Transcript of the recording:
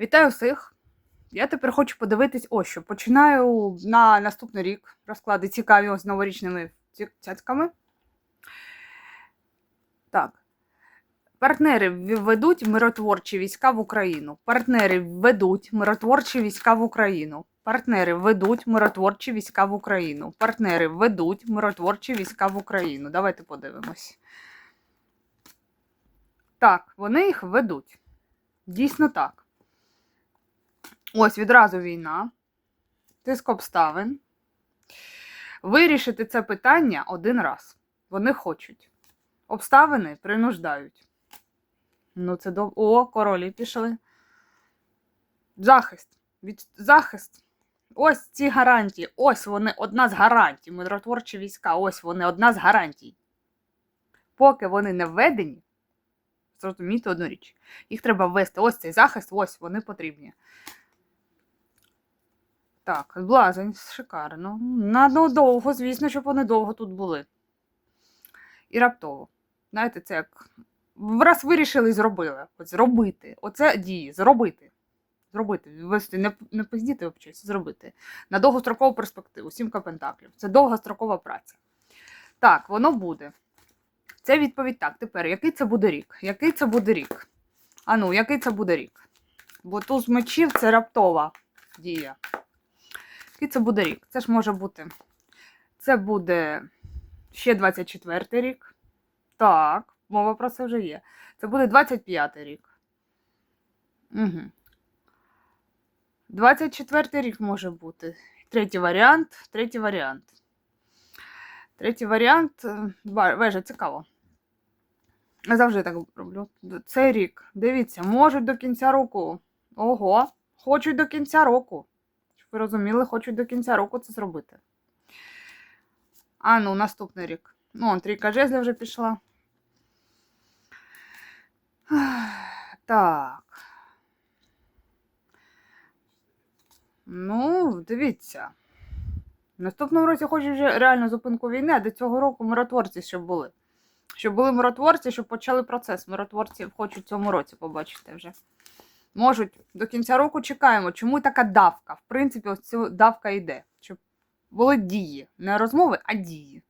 Вітаю всіх! Я тепер хочу подивитись ось що. Починаю на наступний рік розклади цікаві з новорічними цяцьками. Так. Партнери введуть миротворчі війська в Україну. Партнери введуть миротворчі війська в Україну. Партнери введуть миротворчі війська в Україну. Партнери введуть миротворчі війська в Україну. Давайте подивимось. Так, вони їх ведуть. Дійсно так. Ось відразу війна, тиск обставин. Вирішити це питання один раз. Вони хочуть. Обставини принуждають. Ну, це дов... О, королі пішли. Захист. Від... Захист. Ось ці гарантії. Ось вони одна з гарантій. Миротворчі війська. Ось вони одна з гарантій. Поки вони не введені, зрозумійте одну річ. Їх треба ввести. Ось цей захист, ось вони потрібні. Так, блазень, шикарно. На ну, звісно, щоб вони довго тут були. І раптово. Знаєте, це як раз вирішили і зробили. От зробити. Оце дії, зробити. Зробити. Вести, не, не пиздіти взагалі, зробити. На довгострокову перспективу, сімка пентаклів. Це довгострокова праця. Так, воно буде. Це відповідь так. Тепер, який це буде рік? Який це буде рік? А ну, який це буде рік? Бо туз мечів це раптова дія. Який це буде рік? Це ж може бути. Це буде ще 24 рік. Так, мова про це вже є. Це буде 25 рік. Угу. 24 рік може бути. Третій варіант. Третій варіант. Третій варіант. е, Вежа, цікаво. Я завжди так роблю. Цей рік. Дивіться, можуть до кінця року. Ого, хочуть до кінця року. Ви розуміли, хочуть до кінця року це зробити. А ну, наступний рік. Ну, он трійка жезлів вже пішла. Так. Ну, дивіться. В наступному році хочуть вже реально зупинку війни, а до цього року миротворці щоб були. Щоб були миротворці, щоб почали процес. Миротворці хочуть цьому році побачити вже. Можуть до кінця року чекаємо. Чому така давка? В принципі, ось ця давка йде. Щоб були дії. Не розмови, а дії.